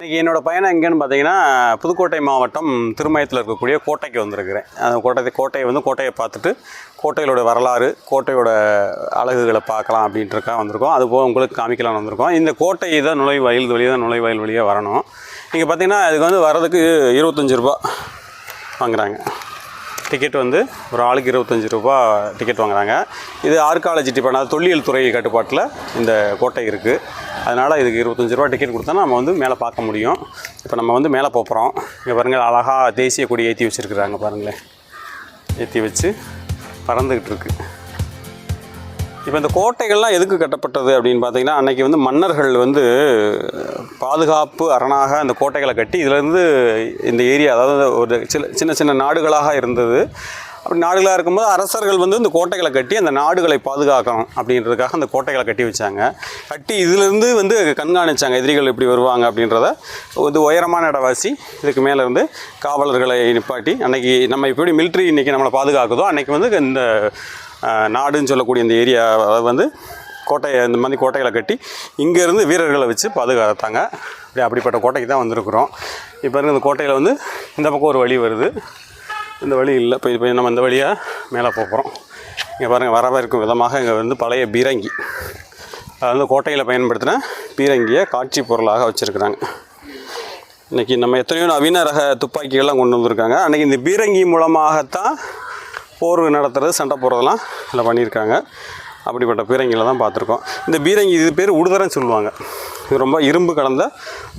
இன்றைக்கி என்னோடய பயணம் எங்கேன்னு பார்த்தீங்கன்னா புதுக்கோட்டை மாவட்டம் திருமயத்தில் இருக்கக்கூடிய கோட்டைக்கு வந்திருக்கிறேன். அந்த கோட்டை கோட்டையை வந்து கோட்டையை பார்த்துட்டு கோட்டையோட வரலாறு கோட்டையோட அழகுகளை பார்க்கலாம் அப்படின்றக்கா வந்திருக்கோம். அது போக உங்களுக்கு காமிக்கலாம்னு வந்திருக்கோம். இந்த கோட்டை தான் நுழைவாயில் இது வழியாக தான் நுழைவாயில் வழியாக வரணும். இங்கே பார்த்தீங்கன்னா அதுக்கு வந்து வர்றதுக்கு இருபத்தஞ்சி ரூபா வாங்குறாங்க. டிக்கெட் வந்து ஒரு ஆளுக்கு இருபத்தஞ்சி ரூபா டிக்கெட் வாங்குறாங்க. இது ஆர்காலஜி டிபார்ட்மெண்ட் தொல்லியல் துறை கட்டுப்பாட்டில் இந்த கோட்டை இருக்குது அதனால் இதுக்கு இருபத்தஞ்சி ரூபா டிக்கெட் கொடுத்தா நம்ம வந்து மேலே பார்க்க முடியும். இப்போ நம்ம வந்து மேலே போகிறோம் இங்கே பாருங்கள் அழகாக தேசிய கொடி ஏற்றி வச்சுருக்குறாங்க பாருங்களேன். ஏற்றி வச்சு பறந்துக்கிட்டு இருக்குது இப்போ இந்த கோட்டைகள்லாம் எதுக்கு கட்டப்பட்டது அப்படின்னு பார்த்தீங்கன்னா அன்றைக்கி வந்து மன்னர்கள் வந்து பாதுகாப்பு அரணாக அந்த கோட்டைகளை கட்டி இதிலேருந்து இந்த ஏரியா அதாவது ஒரு சில சின்ன சின்ன நாடுகளாக இருந்தது. அப்படி நாடுகளாக இருக்கும்போது அரசர்கள் வந்து இந்த கோட்டைகளை கட்டி அந்த நாடுகளை பாதுகாக்கணும் அப்படின்றதுக்காக அந்த கோட்டைகளை கட்டி வச்சாங்க. கட்டி இதிலேருந்து வந்து கண்காணிச்சாங்க எதிரிகள் எப்படி வருவாங்க அப்படின்றத. இது உயரமான இடவாசி இதுக்கு மேலே இருந்து காவலர்களை நிப்பாட்டி அன்றைக்கி நம்ம எப்படி மிலிட்ரி இன்றைக்கி நம்மளை பாதுகாக்குதோ அன்னைக்கு வந்து இந்த நாடுன்னு சொல்லக்கூடிய இந்த ஏரியா வந்து கோட்டையை இந்த மாதிரி கோட்டைகளை கட்டி இங்கேருந்து வீரர்களை வச்சு பாதுகாத்தாங்க. அப்படி அப்படிப்பட்ட கோட்டைக்கு தான் வந்திருக்கிறோம். இப்போ இருந்து இந்த கோட்டையில் வந்து இந்த பக்கம் ஒரு வழி வருது. இந்த வழி இல்லை இப்போ இப்போ நம்ம இந்த வழியாக மேலே போகிறோம் இங்கே பாருங்கள் வரவேற்கும் விதமாக இங்கே வந்து பழைய பீரங்கி. அது வந்து கோட்டையில் பயன்படுத்தின பீரங்கியை காட்சி பொருளாக வச்சுருக்குறாங்க. இன்றைக்கி நம்ம எத்தனையோ நவீன ரக துப்பாக்கிகள்லாம் கொண்டு வந்திருக்காங்க. அன்றைக்கி இந்த பீரங்கி மூலமாகத்தான் போர் நடத்துறது சண்டை போடுறதெல்லாம் இதில் பண்ணியிருக்காங்க. அப்படிப்பட்ட பீரங்கியில் தான் பார்த்துருக்கோம். இந்த பீரங்கி இது பேர் உடுதரன்னு சொல்லுவாங்க. இது ரொம்ப இரும்பு கலந்த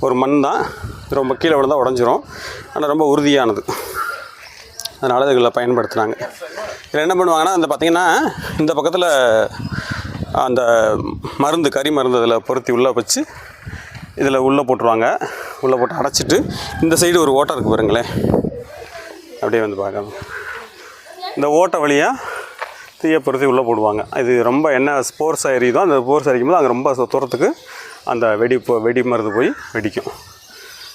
ஒரு மண் தான். ரொம்ப கீழே விழுந்தால் உடஞ்சிரும். ஆனால் ரொம்ப உறுதியானது. அதனால் இதுகளை பயன்படுத்துனாங்க. இதில் என்ன பண்ணுவாங்கன்னா அந்த பார்த்திங்கன்னா இந்த பக்கத்தில் அந்த மருந்து கறி மருந்து அதில் பொருத்தி உள்ளே வச்சு இதில் உள்ளே போட்டுருவாங்க. உள்ளே போட்டு அடைச்சிட்டு இந்த சைடு ஒரு ஓட்டை இருக்குது பாருங்களேன். அப்படியே வந்து பார்க்கலாம். இந்த ஓட்டை வழியாக தீயப்படுத்தி உள்ளே போடுவாங்க. இது ரொம்ப என்ன ஸ்போர்ட்ஸ் எரியுதோ அந்த ஸ்போர்ட்ஸ் எரிக்கும் போது அங்கே ரொம்ப தூரத்துக்கு அந்த வெடி போ- வெடி மருந்து போய் வெடிக்கும்.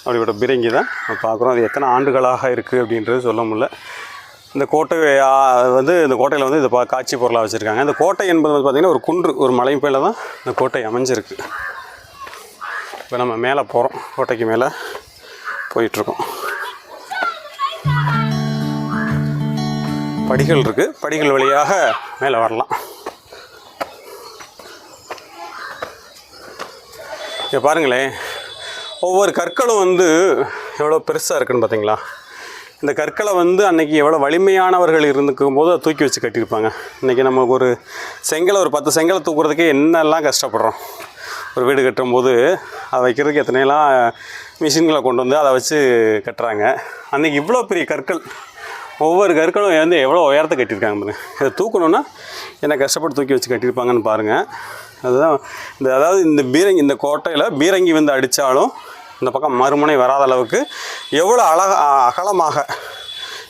அப்படிப்பட்ட பிரிங்கி தான் பார்க்குறோம். அது எத்தனை ஆண்டுகளாக இருக்குது அப்படின்றது சொல்ல முடியல. இந்த கோட்டை வந்து இந்த கோட்டையில் வந்து இது பா காட்சி பொருளாக வச்சுருக்காங்க. இந்த கோட்டை என்பது வந்து பார்த்திங்கன்னா ஒரு குன்று ஒரு மலை மேலே தான் இந்த கோட்டை அமைஞ்சிருக்கு. இப்போ நம்ம மேலே போகிறோம் கோட்டைக்கு மேலே போயிட்டுருக்கோம். படிகள் இருக்குது படிகள் வழியாக மேலே வரலாம். இங்கே பாருங்களேன் ஒவ்வொரு கற்களும் வந்து எவ்வளோ பெருசாக இருக்குன்னு பார்த்தீங்களா? இந்த கற்களை வந்து அன்றைக்கி எவ்வளோ வலிமையானவர்கள் இருந்துக்கும் போது அதை தூக்கி வச்சு கட்டியிருப்பாங்க. இன்றைக்கி நமக்கு ஒரு செங்கலை ஒரு பத்து செங்கலை தூக்குறதுக்கே என்னெல்லாம் கஷ்டப்படுறோம். ஒரு வீடு கட்டும்போது அதை வைக்கிறதுக்கு எத்தனையெல்லாம் மிஷின்களை கொண்டு வந்து அதை வச்சு கட்டுறாங்க. அன்றைக்கி இவ்வளோ பெரிய கற்கள் ஒவ்வொரு கற்களும் வந்து எவ்வளோ உயரத்தை கட்டியிருக்காங்க பாருங்கள் இதை தூக்கணுன்னா என்ன கஷ்டப்பட்டு தூக்கி வச்சு கட்டியிருப்பாங்கன்னு பாருங்கள் அதுதான் இந்த அதாவது இந்த பீரங்கி இந்த கோட்டையில் பீரங்கி வந்து அடித்தாலும் இந்த பக்கம் மறுமுனை வராத அளவுக்கு எவ்வளோ அழக அகலமாக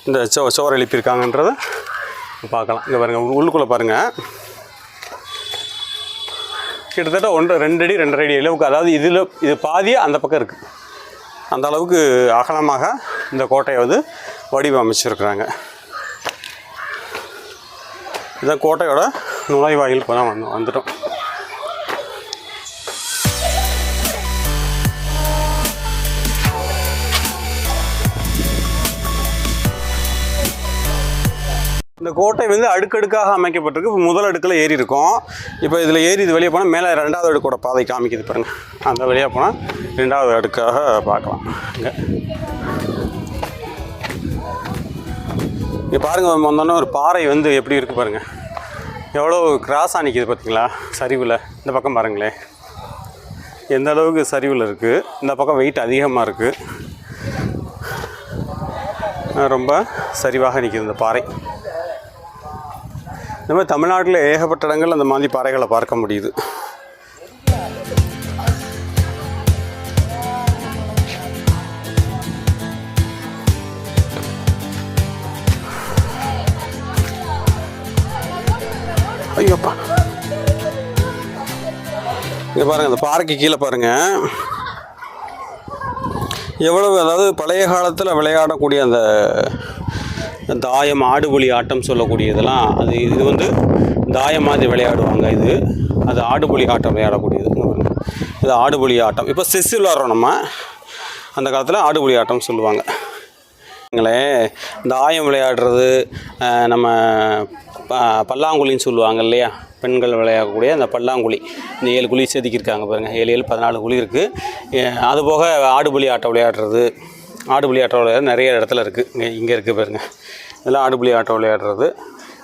இந்த சோ சோறு எழுப்பியிருக்காங்கன்றத பார்க்கலாம். இங்கே பாருங்கள் உள்ளுக்குள்ளே பாருங்கள் கிட்டத்தட்ட ஒன்று ரெண்டு அடி ரெண்டரை அடி அளவுக்கு அதாவது இதில் இது பாதியே அந்த பக்கம் இருக்குது அந்த அளவுக்கு அகலமாக இந்த கோட்டையை வந்து வடிவமைச்சிருக்கிறாங்க. இதுதான் கோட்டையோட நுழைவாயில் இப்போ தான் வந்தோம் வந்துட்டோம். இந்த கோட்டை வந்து அடுக்கடுக்காக அமைக்கப்பட்டிருக்கு. இப்போ முதல் அடுக்கில் ஏறி இருக்கும் இப்போ இதில் ஏறி இது வெளியே போனால் மேலே ரெண்டாவது அடுக்கோட பாதை காமிக்குது பாருங்கள் அந்த வழியாக போனால் ரெண்டாவது அடுக்காக பார்க்கலாம். இங்கே. இங்கே பாருங்கள் வந்தோன்னே ஒரு பாறை வந்து எப்படி இருக்குது பாருங்கள் எவ்வளோ கிராஸாக நிற்கிது பார்த்தீங்களா சரிவில். இந்த பக்கம் பாருங்களேன் எந்த அளவுக்கு சரிவில் இருக்குது இந்த பக்கம் வெயிட் அதிகமாக இருக்குது ரொம்ப சரிவாக நிற்கிது இந்த பாறை. இந்த மாதிரி தமிழ்நாட்டில் ஏகப்பட்ட இடங்கள் அந்த மாதிரி பாறைகளை பார்க்க முடியுது. ஐயோப்பா. இங்கே பாருங்கள் இந்த பாறைக்கு கீழே பாருங்கள் எவ்வளவு அதாவது பழைய காலத்தில் விளையாடக்கூடிய அந்த தாயம் ஆடுபுலி ஆட்டம் சொல்லக்கூடியதெல்லாம் அது இது வந்து தாயம் மாதிரி விளையாடுவாங்க இது. அது ஆடுபுலி ஆட்டம் விளையாடக்கூடியது. இது ஆடுபுலி ஆட்டம். இப்போ செஸ் விளாட்றோம் நம்ம. அந்த காலத்தில் ஆடுபுலி ஆட்டம் சொல்லுவாங்க. இந்த ஆயம் விளையாடுறது நம்ம பல்லாங்குழின்னு சொல்லுவாங்க இல்லையா? பெண்கள் விளையாடக்கூடிய அந்த பல்லாங்குழி. இந்த ஏழு குழி செதுக்கியிருக்காங்க பாருங்கள் ஏழு ஏழு பதினாலு குழி இருக்குது அதுபோக ஆடுபுலி ஆட்டம் விளையாடுறது. ஆடுபுலி ஆட்டம் விளையாடுறது நிறைய இடத்துல இருக்குது இங்கே இங்கே இருக்குது பாருங்கள் இதெல்லாம் ஆடுபுலி ஆட்டம் விளையாடுறது.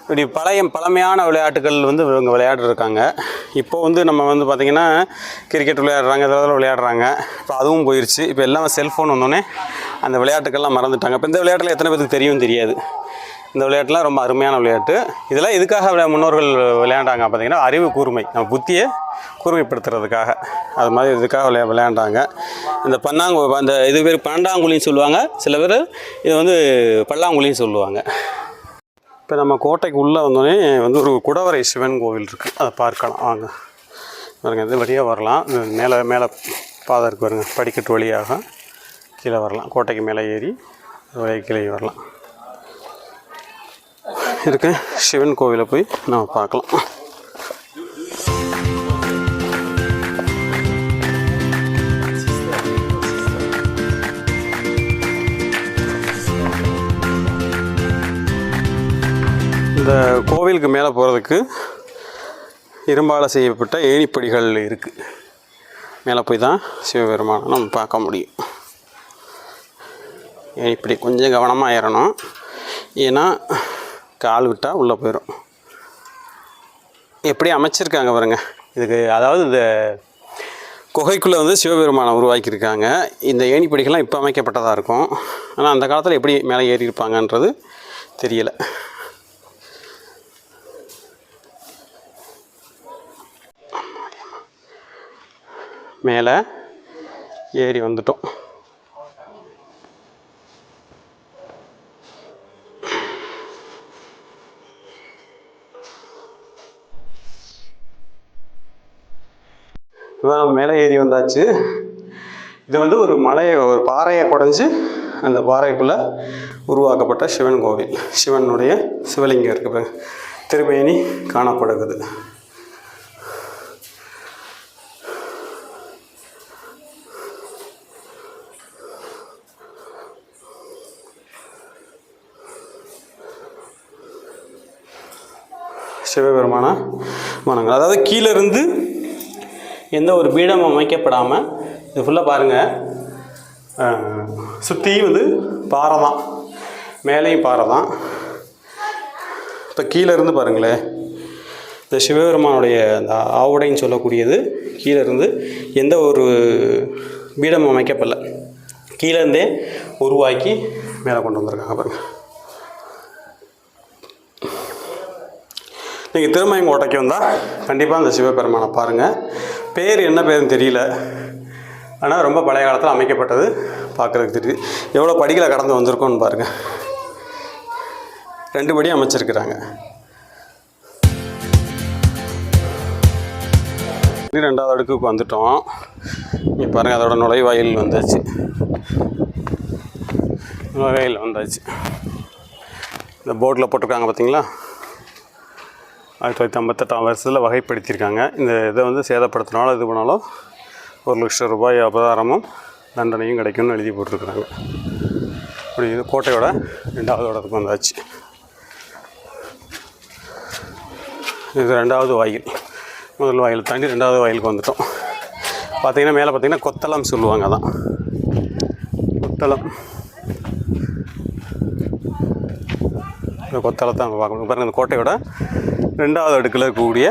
இப்படி பழைய பழமையான விளையாட்டுகள் வந்து இவங்க விளையாடிருக்காங்க. இப்போ வந்து நம்ம வந்து பார்த்திங்கன்னா கிரிக்கெட் விளையாடுறாங்க இதெல்லாம் விளையாடுறாங்க. இப்போ அதுவும் போயிடுச்சு இப்போ எல்லாம் செல்ஃபோன் வந்தோடனே அந்த விளையாட்டுக்கள்லாம் மறந்துட்டாங்க. இப்போ இந்த விளையாட்டில் எத்தனை பேருக்கு தெரியும் தெரியாது. இந்த விளையாட்டுலாம் ரொம்ப அருமையான விளையாட்டு. இதெல்லாம் எதுக்காக விளையா- முன்னோர்கள் விளையாண்டாங்க பார்த்தீங்கன்னா அறிவு கூர்மை. நம்ம புத்தியை கூர்மைப்படுத்துறதுக்காக. அது மாதிரி இதுக்காக விளையா விளையாண்டாங்க. இந்த பன்னாங்கு அந்த இது பேர் பன்னெண்டாங்குழின்னு சொல்லுவாங்க. சில பேர் இது வந்து பல்லாங்குழின்னு சொல்லுவாங்க. இப்போ நம்ம கோட்டைக்கு உள்ளே வந்தோடனே வந்து ஒரு குடவரை சிவன் கோவில் இருக்குது அதை பார்க்கலாம். வாங்க. பாருங்க இது வழியாக வரலாம். மேலே மேலே பாதை இருக்கு பாருங்கள் படிக்கட்டு வழியாக கீழே வரலாம். கோட்டைக்கு மேலே ஏறி அது வழியாக கீழே வரலாம். இருக்கு. சிவன் கோவிலை போய் நம்ம பார்க்கலாம். இந்த கோவிலுக்கு மேலே போகிறதுக்கு இரும்பால் செய்யப்பட்ட ஏணிப்படிகள் இருக்குது மேலே போய் தான் சிவபெருமானை நம்ம பார்க்க முடியும். ஏணிப்படி கொஞ்சம் கவனமாக ஏறணும். ஏன்னா கால் விட்டால் உள்ளே போயிடும் எப்படி அமைச்சிருக்காங்க பாருங்க. இதுக்கு அதாவது இந்த குகைக்குள்ளே வந்து சிவபெருமானை உருவாக்கியிருக்காங்க. இந்த ஏணிப்படிகள்லாம் இப்போ அமைக்கப்பட்டதாக இருக்கும். ஆனால் அந்த காலத்தில் எப்படி மேலே ஏறி இருப்பாங்கன்றது தெரியலை. மேலே ஏறி வந்துட்டோம். இப்போ நம்ம மேலே ஏறி வந்தாச்சு. இது வந்து ஒரு மலையை ஒரு பாறையை குடஞ்சி அந்த பாறைக்குள்ளே உருவாக்கப்பட்ட சிவன் கோவில். சிவனுடைய சிவலிங்கம் இருக்குது திருமேனி காணப்படுகிறது. சிவபெருமான வணங்குறோம் அதாவது கீழேருந்து எந்த ஒரு பீடமும் அமைக்கப்படாமல் இது ஃபுல்லாக பாருங்கள் சுற்றியும் வந்து பாறை தான். மேலேயும் பாறை தான். இப்போ கீழே இருந்து பாருங்களேன். இந்த சிவபெருமானுடைய அந்த ஆவுடைன்னு சொல்லக்கூடியது கீழே இருந்து எந்த ஒரு பீடமும் அமைக்கப்படல. கீழே இருந்தே உருவாக்கி மேலே கொண்டு வந்திருக்காங்க பாருங்கள் நீங்கள் திருமயங்கோட்டைக்கு வந்தால் கண்டிப்பாக அந்த சிவபெருமானை பாருங்கள் பேர் என்ன பேருன்னு தெரியல. ஆனால் ரொம்ப பழைய காலத்தில் அமைக்கப்பட்டது பார்க்குறதுக்கு தெரியுது. எவ்வளோ படிகளை கடந்து வந்திருக்கோன்னு பாருங்கள் ரெண்டு படி அமைச்சிருக்கிறாங்க. ரெண்டாவது அடுக்குக்கு வந்துட்டோம். இங்கே பாருங்கள் அதோட நுழைவாயில் வந்தாச்சு. நுழைவாயில் வந்தாச்சு. இந்த போர்டில் போட்டிருக்காங்க பார்த்தீங்களா ஆயிரத்தி தொள்ளாயிரத்தி ஐம்பத்தெட்டாம் வருஷத்தில் வகைப்படுத்தியிருக்காங்க. இந்த இதை வந்து சேதப்படுத்தினாலும் இது பண்ணாலும் ஒரு லட்சம் ரூபாய் அபதாரமும் தண்டனையும் கிடைக்கும்னு எழுதி போட்டிருக்கிறாங்க. இப்படி இது கோட்டையோட ரெண்டாவது இடத்துக்கு வந்தாச்சு. இது ரெண்டாவது வாயில். முதல் வாயில் தாண்டி ரெண்டாவது வாயிலுக்கு வந்துட்டோம். பார்த்தீங்கன்னா மேலே பார்த்தீங்கன்னா கொத்தளம் சொல்லுவாங்க அதான். கொத்தளம். இந்த கொத்தளத்தை நம்ம பார்க்கணும் பாருங்கள் இந்த கோட்டையோட ரெண்டாவது அடுக்கில் இருக்கக்கூடிய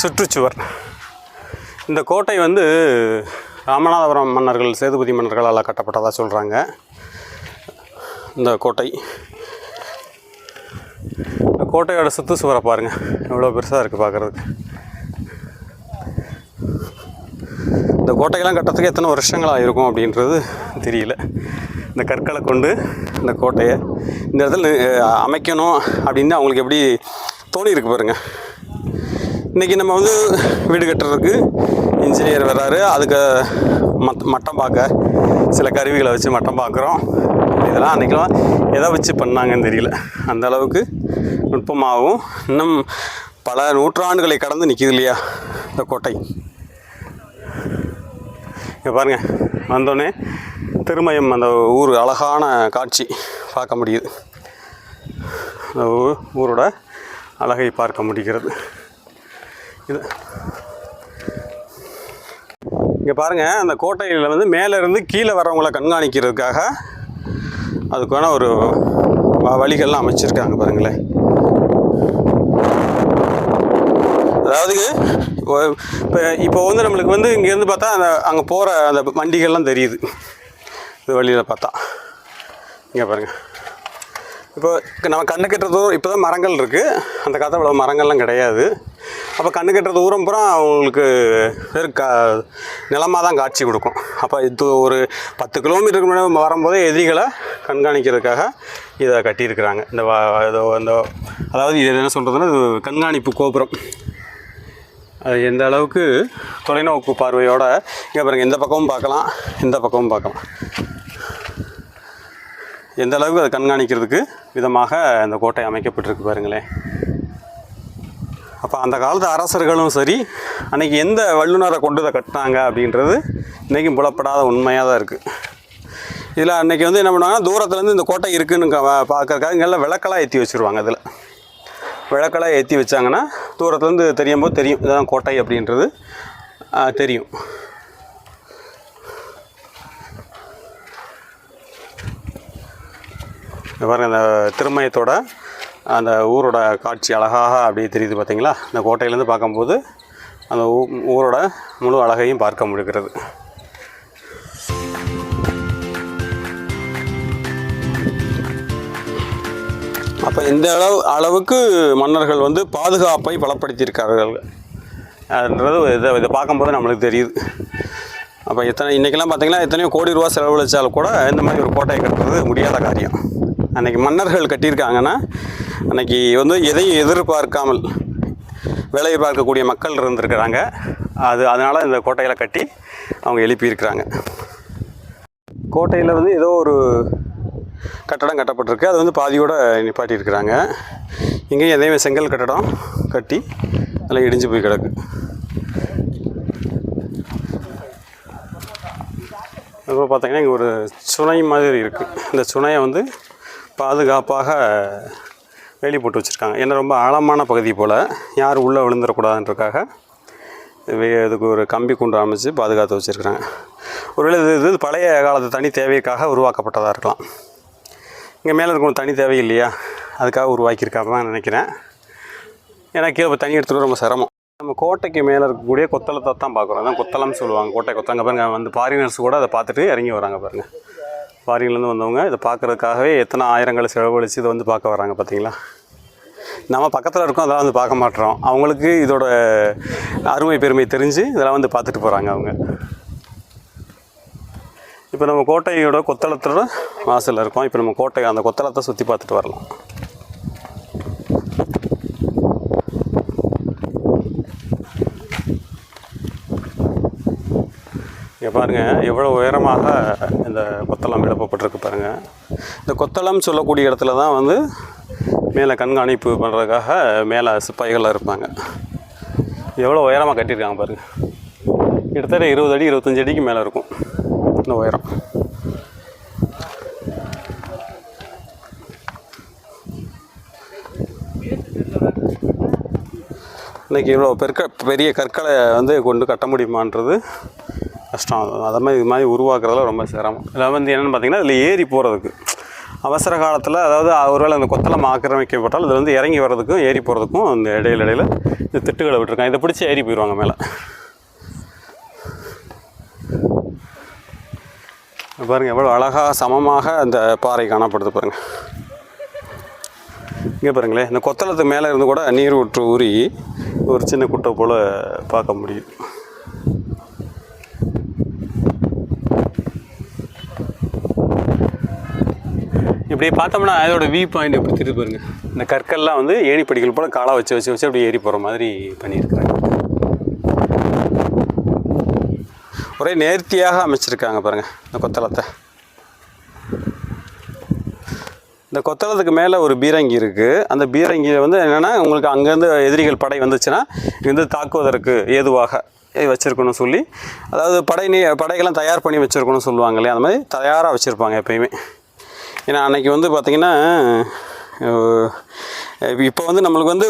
சுற்றுச்சுவர். இந்த கோட்டை வந்து ராமநாதபுரம் மன்னர்கள் சேதுபதி மன்னர்களால் கட்டப்பட்டதாக சொல்கிறாங்க இந்த கோட்டை. இந்த கோட்டையோட சுற்று சுவரை பாருங்கள் எவ்வளோ பெருசாக இருக்குது பார்க்குறதுக்கு இந்த கோட்டையெல்லாம் கட்டுறதுக்கு எத்தனை வருஷங்களாக இருக்கும் அப்படின்றது தெரியல. இந்த கற்களை கொண்டு இந்த கோட்டையை இந்த இடத்துல அமைக்கணும் அப்படின்னு அவங்களுக்கு எப்படி தோணி இருக்கு பாருங்க. இன்றைக்கி நம்ம வந்து வீடு கட்டுறதுக்கு இன்ஜினியர் வர்றாரு அதுக்கு மத் மட்டம் பார்க்க சில கருவிகளை வச்சு மட்டம் பார்க்குறோம். இதெல்லாம் அன்றைக்கெல்லாம் எதை வச்சு பண்ணாங்கன்னு தெரியல. அந்த அளவுக்கு நுட்பமாகவும் இன்னும் பல நூற்றாண்டுகளை கடந்து நிற்கிது இல்லையா இந்த கோட்டை. இங்கே பாருங்கள் வந்தோடனே திருமயம் அந்த ஊர் அழகான காட்சி பார்க்க முடியுது. அந்த ஊரோட அழகை பார்க்க முடிகிறது. இது. இங்கே பாருங்கள் அந்த கோட்டையில் வந்து மேலே இருந்து கீழே வரவங்களை கண்காணிக்கிறதுக்காக அதுக்கான ஒரு வ- வழிகள்லாம் அமைச்சிருக்காங்க பாருங்களேன். அதாவது இப்போ இப்போ வந்து நம்மளுக்கு வந்து இங்கேருந்து பார்த்தா அந்த அங்கே போகிற அந்த வண்டிகள்லாம் தெரியுது. இந்த வழியில் பார்த்தா. இங்கே பாருங்கள் இப்போ நம்ம கண்ணு கட்டுற தூரம் இப்போ தான் மரங்கள் இருக்குது அந்த காலத்தில் இவ்வளோ மரங்கள்லாம் கிடையாது. அப்போ கண்ணு கட்டுற தூரம் பூரா அவங்களுக்கு வெறும் க நிலமாக தான் காட்சி கொடுக்கும். அப்போ இது ஒரு பத்து கிலோமீட்டருக்கு முன்னாடி வரும்போதே எதிரிகளை கண்காணிக்கிறதுக்காக இதை கட்டியிருக்கிறாங்க. இந்த வ- இந்த அதாவது இது என்ன சொல்கிறதுன்னா இது கண்காணிப்பு கோபுரம். அது எந்த அளவுக்கு தொலைநோக்கு பார்வையோடு இங்கே பாருங்கள் இந்த பக்கமும் பார்க்கலாம் இந்த பக்கமும் பார்க்கலாம். எந்த அளவுக்கு அதை கண்காணிக்கிறதுக்கு விதமாக இந்த கோட்டை அமைக்கப்பட்டிருக்கு பாருங்களேன். அப்போ அந்த காலத்து அரசர்களும் சரி அன்றைக்கி எந்த வல்லுநரை கொண்டு இதை கட்டினாங்க அப்படின்றது இன்றைக்கும் புலப்படாத உண்மையாக தான் இருக்குது இதில் அன்றைக்கி வந்து என்ன பண்ணுவாங்கன்னா தூரத்துலேருந்து இந்த கோட்டை இருக்குன்னு க- பார்க்கறதுக்காக இங்கெல்லாம் விளக்கெல்லாம் ஏற்றி வச்சுருவாங்க அதில் விளக்கெல்லாம் ஏற்றி வச்சாங்கன்னா தூரத்துலேருந்து தெரியும் போது தெரியும் இதுதான் கோட்டை அப்படின்றது தெரியும். பாருங்கள் அந்த திருமயத்தோட அந்த ஊரோட காட்சி அழகாக அப்படியே தெரியுது பார்த்தீங்களா அந்த கோட்டையிலேருந்து பார்க்கும்போது அந்த ஊ- ஊரோட முழு அழகையும் பார்க்க முடிகிறது. அப்போ இந்த அளவு அளவுக்கு மன்னர்கள் வந்து பாதுகாப்பை பலப்படுத்தியிருக்கார்கள். அதுன்றது இதை இதை பார்க்கும்போது நம்மளுக்கு தெரியுது. அப்போ எத்தனை இன்றைக்கெல்லாம் பார்த்தீங்கன்னா எத்தனையோ கோடி ரூபா செலவழித்தாலும் கூட இந்த மாதிரி ஒரு கோட்டையை கட்டுறது முடியாத காரியம். அன்றைக்கி மன்னர்கள் கட்டியிருக்காங்கன்னா அன்றைக்கி வந்து எதையும் எதிர்பார்க்காமல் வேலையை பார்க்கக்கூடிய மக்கள் இருந்திருக்கிறாங்க. அது அதனால் இந்த கோட்டைகளை கட்டி அவங்க எழுப்பியிருக்கிறாங்க. கோட்டையில் வந்து ஏதோ ஒரு கட்டடம் கட்டப்பட்டிருக்கு. அது வந்து பாதியோடு நிப்பாட்டியிருக்கிறாங்க. இங்கேயும் எதையுமே செங்கல் கட்டடம் கட்டி அதில் இடிஞ்சு போய் கிடக்கு. அப்புறம் பார்த்தீங்கன்னா இங்கே ஒரு சுனை மாதிரி இருக்குது இந்த சுனையை வந்து பாதுகாப்பாக வேலி போட்டு வச்சுருக்காங்க. ஏன்னா ரொம்ப ஆழமான பகுதி போல். யாரும் உள்ளே விழுந்துடக்கூடாதுன்றக்காக வே- இதுக்கு ஒரு கம்பி குண்டு அமைச்சு பாதுகாத்து வச்சுருக்குறாங்க. ஒருவேளை இது இது பழைய காலத்து தனி தேவைக்காக உருவாக்கப்பட்டதாக இருக்கலாம். இங்கே மேலே இருக்கணும் தனி தேவை இல்லையா? அதுக்காக உருவாக்கியிருக்காங்க தான் நினைக்கிறேன். ஏன்னா கீழே போய் தண்ணி எடுத்துகிட்டு ரொம்ப சிரமம். நம்ம கோட்டைக்கு மேலே இருக்கக்கூடிய கொத்தளத்தை தான் பார்க்குறோம். அதான் கொத்தளம்னு சொல்லுவாங்க. கோட்டை கொத்தங்க பாருங்கள் வந்து ஃபாரினர்ஸ் கூட அதை பார்த்துட்டு இறங்கி வராங்க பாருங்கள் ஃபாரின்லேருந்து வந்தவங்க இதை பார்க்குறதுக்காகவே எத்தனை ஆயிரங்களை செலவழித்து இதை வந்து பார்க்க வராங்க பார்த்தீங்களா? நம்ம பக்கத்தில் இருக்கோம் அதெல்லாம் வந்து பார்க்க மாட்டோம். அவங்களுக்கு இதோட அருமை பெருமை தெரிஞ்சு இதெல்லாம் வந்து பார்த்துட்டு போகிறாங்க அவங்க. இப்போ நம்ம கோட்டையோட கொத்தளத்தோட வாசலில் இருக்கோம். இப்போ நம்ம கோட்டை அந்த கொத்தளத்தை சுற்றி பார்த்துட்டு வரலாம். இங்கே பாருங்கள் எவ்வளோ உயரமாக இந்த கொத்தளம் எழுப்பப்பட்டிருக்கு பாருங்கள் இந்த கொத்தளம் சொல்லக்கூடிய இடத்துல தான் வந்து மேலே கண்காணிப்பு பண்ணுறதுக்காக மேலே சிப்பாய்கள்லாம் இருப்பாங்க. எவ்வளோ உயரமாக கட்டியிருக்காங்க பாருங்கள் கிட்டத்தட்ட இருபது அடி இருபத்தஞ்சி அடிக்கு மேலே இருக்கும் இந்த உயரம். இன்னைக்கு இவ்வளோ பெருக்க பெரிய கற்களை வந்து கொண்டு கட்ட முடியுமான்றது கஷ்டம். அதை மாதிரி இது மாதிரி உருவாக்குறதுல ரொம்ப சிரமம். இதில் வந்து என்னென்னு பார்த்தீங்கன்னா இதில் ஏறி போகிறதுக்கு அவசர காலத்தில் அதாவது ஒருவேளை அந்த கொத்தளம் ஆக்கிரமிக்கப்பட்டால் இது வந்து இறங்கி வர்றதுக்கும் ஏறி போகிறதுக்கும் அந்த இடையில இடையில இந்த திட்டுகளை விட்டுருக்காங்க. இதை பிடிச்சி ஏறி போயிடுவாங்க மேலே. பாருங்கள் எவ்வளோ அழகாக சமமாக அந்த பாறை காணப்படுது பாருங்கள் இங்கே பாருங்களேன் இந்த கொத்தளத்துக்கு மேலே இருந்து கூட நீர் ஊற்று ஊறி ஒரு சின்ன குட்டை போல் பார்க்க முடியும். இப்படி பார்த்தோம்னா அதோட வியூ பாயிண்ட் எப்படி திருப்பி பாருங்க. இந்த கற்கள்லாம் வந்து ஏணி படிக்கல் போல் காலை வச்சு வச்சு வச்சு அப்படியே ஏறி போகிற மாதிரி பண்ணியிருக்கிறாங்க. ஒரே நேர்த்தியாக அமைச்சிருக்காங்க பாருங்க இந்த கொத்தளத்தை. இந்த கொத்தளத்துக்கு மேலே ஒரு பீரங்கி இருக்குது அந்த பீரங்கியை வந்து என்னென்னா உங்களுக்கு அங்கேருந்து எதிரிகள் படை வந்துச்சுன்னா இங்கேருந்து தாக்குவதற்கு ஏதுவாக வச்சுருக்கணும்னு சொல்லி அதாவது படை நீ படைகள்லாம் தயார் பண்ணி வச்சுருக்கணும்னு சொல்லுவாங்க இல்லையா அந்த மாதிரி தயாராக வச்சுருப்பாங்க எப்பயுமே. ஏன்னா அன்றைக்கி வந்து பார்த்திங்கன்னா இப்போ வந்து நம்மளுக்கு வந்து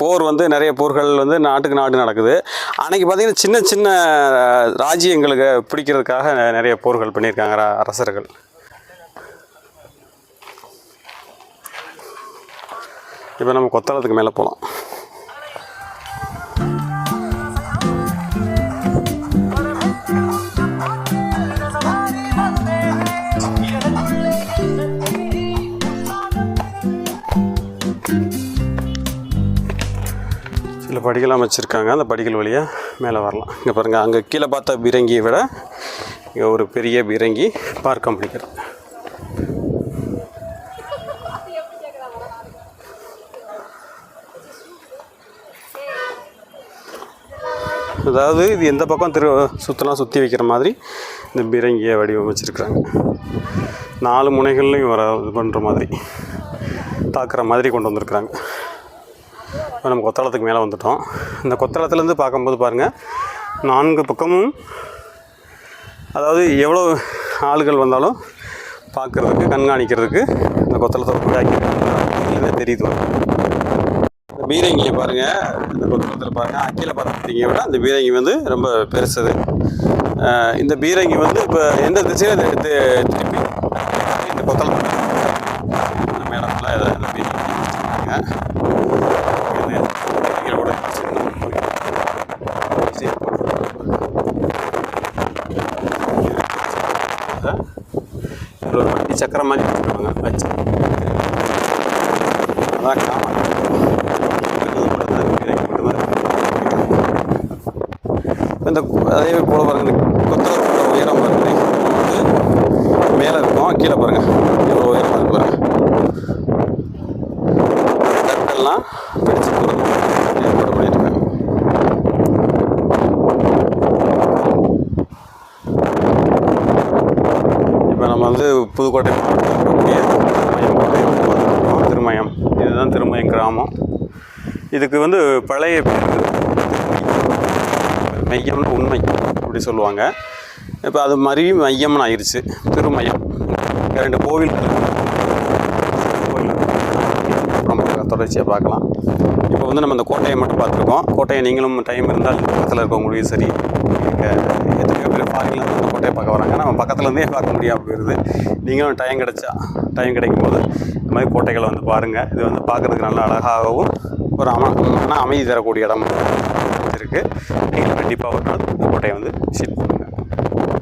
போர் வந்து நிறைய போர்கள் வந்து நாட்டுக்கு நாடு நடக்குது. அன்றைக்கி பார்த்திங்கன்னா சின்ன சின்ன ராஜ்யங்களுக்கு பிடிக்கிறதுக்காக நிறைய போர்கள் பண்ணியிருக்காங்க அரசர்கள். இப்போ நம்ம கொத்தளத்துக்கு மேலே போகலாம் படிகள் அமைச்சிருக்காங்க அந்த படிகள் வழியாக மேலே வரலாம். இங்கே பாருங்கள் அங்கே கீழே பார்த்த பீரங்கியை விட இங்கே ஒரு பெரிய பீரங்கி பார்க்க முடிகிறது. அதாவது இது எந்த பக்கம் திரு சுற்றலாம் சுற்றி வைக்கிற மாதிரி இந்த பீரங்கியை வடிவமைச்சிருக்கிறாங்க. நாலு முனைகள்லையும் வர இது பண்ணுற மாதிரி தாக்குற மாதிரி கொண்டு வந்திருக்கிறாங்க. இப்போ நம்ம கொத்தளத்துக்கு மேலே வந்துட்டோம். இந்த கொத்தளத்துலேருந்து பார்க்கும்போது பாருங்கள் நான்கு பக்கமும் அதாவது எவ்வளோ ஆளுகள் வந்தாலும் பார்க்குறதுக்கு கண்காணிக்கிறதுக்கு இந்த கொத்தளத்தை உண்டாக்கி தெரியுது இந்த பீரங்கியை பாருங்கள் இந்த கொத்தளத்தில் பாருங்கள் அக்கீழ பார்த்த விட அந்த பீரங்கி வந்து ரொம்ப பெருசுது இந்த பீரங்கி வந்து இப்போ எந்த திசையில் திருப்பி இந்த கொத்தளம் மேடம் ஃபுல்லாக இதை இந்த பீரங்கி வச்சுருக்காங்க இது பீரங்கியோட டிசைன் ஒரு வண்டி சக்கரம் மாதிரி வச்சுருவாங்க வச்சு அதான் காமன் இந்த அதே போல் பாருங்கள் இந்த கொத்தளத்தோட உயரம் பாருங்கள் வந்து மேலே இருக்கும் கீழே பாருங்கள் எவ்வளோ உயரம் இருக்கு பாருங்க. கற்கள்லாம் பிடிச்சு போகிறது ஏற்பாடு பண்ணியிருக்காங்க இப்போ நம்ம வந்து புதுக்கோட்டை மாவட்டத்தில் திருமயம். இதுதான் திருமயம் கிராமம். இதுக்கு வந்து பழைய பேர் மையம்னு உண்மை அப்படி சொல்லுவாங்க. இப்போ அது மாதிரி மையம்னு ஆயிடுச்சு திருமயம். ரெண்டு கோவில் நம்ம தொடர்ச்சியாக பார்க்கலாம். இப்போ வந்து நம்ம இந்த கோட்டையை மட்டும் பார்த்துருக்கோம். கோட்டையை நீங்களும் டைம் இருந்தால் பக்கத்தில் இருக்கவங்களையும் சரி. எத்தனையோ பேர் ஃபாரின்ல இருந்து பார்க்க வராங்க. நம்ம பக்கத்துலேருந்தே பார்க்க முடியாமல் போயிடுது நீங்களும் டைம் கிடைச்சா டைம் கிடைக்கும் போது இந்த மாதிரி கோட்டைகளை வந்து பாருங்கள் இது வந்து பார்க்குறதுக்கு நல்ல அழகாகவும் ஒரு அம ஆனால் அமைதி தரக்கூடிய இடம் இருக்குது நீங்கள் கண்டிப்பாக ஒரு நாள் இந்த கோட்டையை வந்து விசிட்